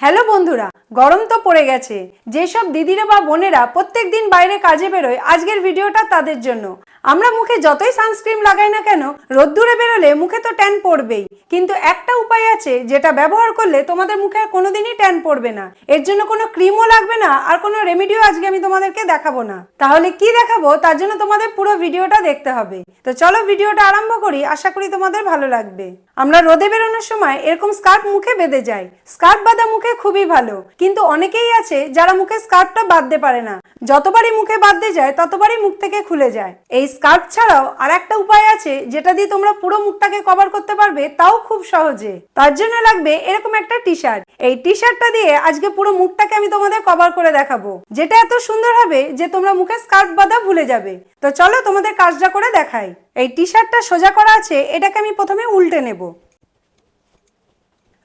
Hello বন্ধুরা গরম তো পড়ে গেছে। যেসব দিদিরা বা বোনেরা প্রত্যেক দিন বাইরে কাজে বেরোয়, আজকের ভিডিওটা তাদের জন্য। আমরা মুখে যতই সানস্ক্রিন লাগাই না কেন, রোদ্দুরে বেরোলে মুখে তো ট্যান পড়বেই। কিন্তু একটা উপায় আছে যেটা ব্যবহার করলে তোমাদের মুখে আর কোনোদিনই ট্যান পড়বে না। এর জন্য কোনো ক্রিমও লাগবে না আর কোনো রেমেডিও আজকে আমি তোমাদেরকে দেখাবো না। তাহলে কি দেখাবো? তার জন্য তোমাদের পুরো ভিডিওটা দেখতে হবে। তো চলো ভিডিওটা আরম্ভ করি। আশা করি তোমাদের ভালো লাগবে। আমরা রোদে বেরোনোর সময় এরকম স্কার্ফ মুখে বেঁধে যাই। স্কার্ফ বাঁধা মুখে খুবই ভালো। কিন্তু অনেকেই আছে যারা মুখে স্কার্ফটা বাঁধতে পারে না। যতবারই মুখে বাঁধতে যায়, ততবারই মুখ থেকে খুলে যায়। এই স্কার্ফ ছাড়াও আর একটা উপায় আছে, যেটা দিয়ে তোমরা পুরো মুখটাকে কভার করতে পারবে, তাও খুব সহজে। তার জন্য লাগবে এরকম একটা টি শার্ট এই টি শার্টটা দিয়ে আজকে পুরো মুখটাকে আমি তোমাদের কভার করে দেখাবো। যেটা এত সুন্দর হবে যে তোমরা মুখে স্কার্ফ বাঁধা ভুলে যাবে। তো চলো তোমাদের কাজটা করে দেখাই। এই টি শার্টটা সোজা করা আছে, এটাকে আমি প্রথমে উল্টে নেব।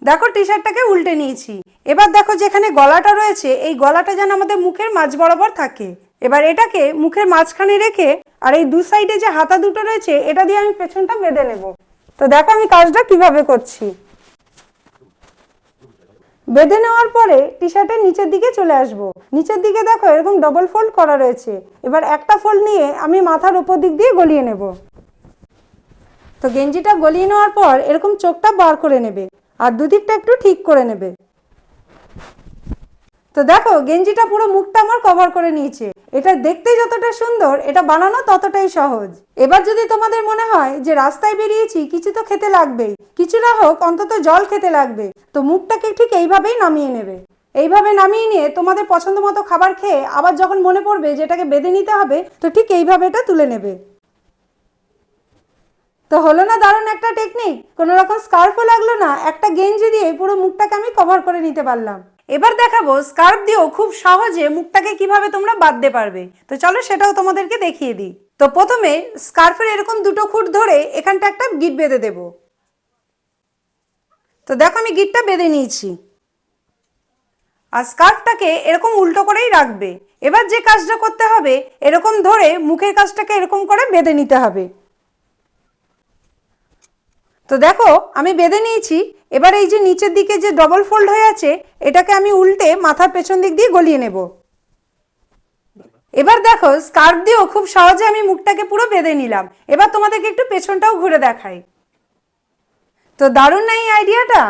দেখো টি শার্টটাকে উল্টে নিয়েছি। এবার দেখো যেখানে গলাটা রয়েছে, এই গলাটা যেন আমাদের মুখের মাঝ বরাবর থাকে। এবার এটাকে মুখের মাঝখানে রেখে আর এই দু সাইডে যে হাতা দুটো রয়েছে, এটা দিয়ে আমি পেছনটা বেঁধে নেব। তো দেখো আমি কাজটা কীভাবে করছি। বেঁধে নেওয়ার পরে টি শার্টের নিচের দিকে চলে আসব। নিচের দিকে দেখো এরকম ডবল ফোল্ড করা রয়েছে। এবার একটা ফোল্ড নিয়ে আমি মাথার উপর দিক দিয়ে গলিয়ে নেব। তো গেঞ্জিটা গলিয়ে নেওয়ার পর এরকম চোখটা বার করে নেবে। আর দুদিকটা একটু ঠিক করে নেবে। তো দেখো, গেঞ্জিটা পুরো মুখটা আমার কভার করে নিয়েছে। এটা দেখতে যতটা সুন্দর, এটা বানানো ততটাই সহজ। এবার যদি তোমাদের মনে হয় যে রাস্তায় বেরিয়েছি, কিছু তো খেতে লাগবেই। কিছু না হোক, অন্তত জল খেতে লাগবে। তো মুখটাকে ঠিক এইভাবেই নামিয়ে নেবে। এইভাবে নামিয়ে নিয়ে তোমাদের পছন্দ মতো খাবার খেয়ে আবার যখন মনে পড়বে যে এটাকে বেঁধে নিতে হবে, তো ঠিক এইভাবে এটা তুলে নেবে। তো হলো না দারুণ একটা টেকনিক কোনো রকম স্কার্ফও লাগল না? একটা গেঞ্জি দিয়ে পুরো মুখটাকে আমি কভার করে নিতে পারলাম। এবার দেখাবো স্কার্ফ দিয়েও খুব সহজে মুখটাকে কীভাবে তোমরা বাঁধতে পারবে। তো চলো সেটাও তোমাদেরকে দেখিয়ে দিই। তো প্রথমে স্কার্ফের এরকম দুটো খুঁট ধরে এখানটা একটা গিট বেঁধে দেব। তো দেখো আমি গিটটা বেঁধে নিয়েছি। আর স্কার্ফটাকে এরকম উল্টো করেই রাখবে। এবার যে কাজটা করতে হবে, এরকম ধরে মুখের কাজটাকে এরকম করে বেঁধে নিতে হবে। তো দেখো, আমি বেঁধে নিয়েছি, এবার এই যে নিচের দিকে যে ডবল ফোল্ড হয়ে আছে, এটাকে আমি উল্টে মাথার পেছন দিক দিয়ে গলিয়ে নেব। এবার দেখো স্কার্ফ দিয়েও খুব সহজে আমি মুখটাকে পুরো বেঁধে নিলাম। এবার তোমাদেরকে একটু পেছনটাও ঘুরে দেখাই। তো দারুণ না এই আইডিয়াটা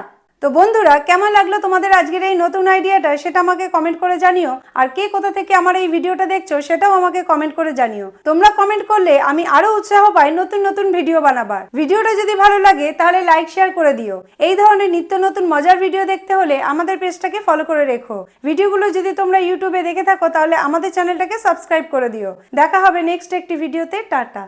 তো বন্ধুরা, কেমন লাগল তোমাদের আজকের এই নতুন আইডিয়াটা সেটা আমাকে কমেন্ট করে জানিও। আর কে কোথা থেকে আমার এই ভিডিওটা দেখছ, সেটাও আমাকে কমেন্ট করে জানিও। তোমরা কমেন্ট করলে আমি আরও উৎসাহ পাই নতুন নতুন ভিডিও বানাবার। ভিডিওটা যদি ভালো লাগে, তাহলে লাইক শেয়ার করে দিও। এই ধরনের নিত্য নতুন মজার ভিডিও দেখতে হলে আমাদের পেজটাকে ফলো করে রেখো। ভিডিওগুলো যদি তোমরা ইউটিউবে দেখে থাকো, তাহলে আমাদের চ্যানেলটাকে সাবস্ক্রাইব করে দিও। দেখা হবে নেক্সট একটি ভিডিওতে টাটা।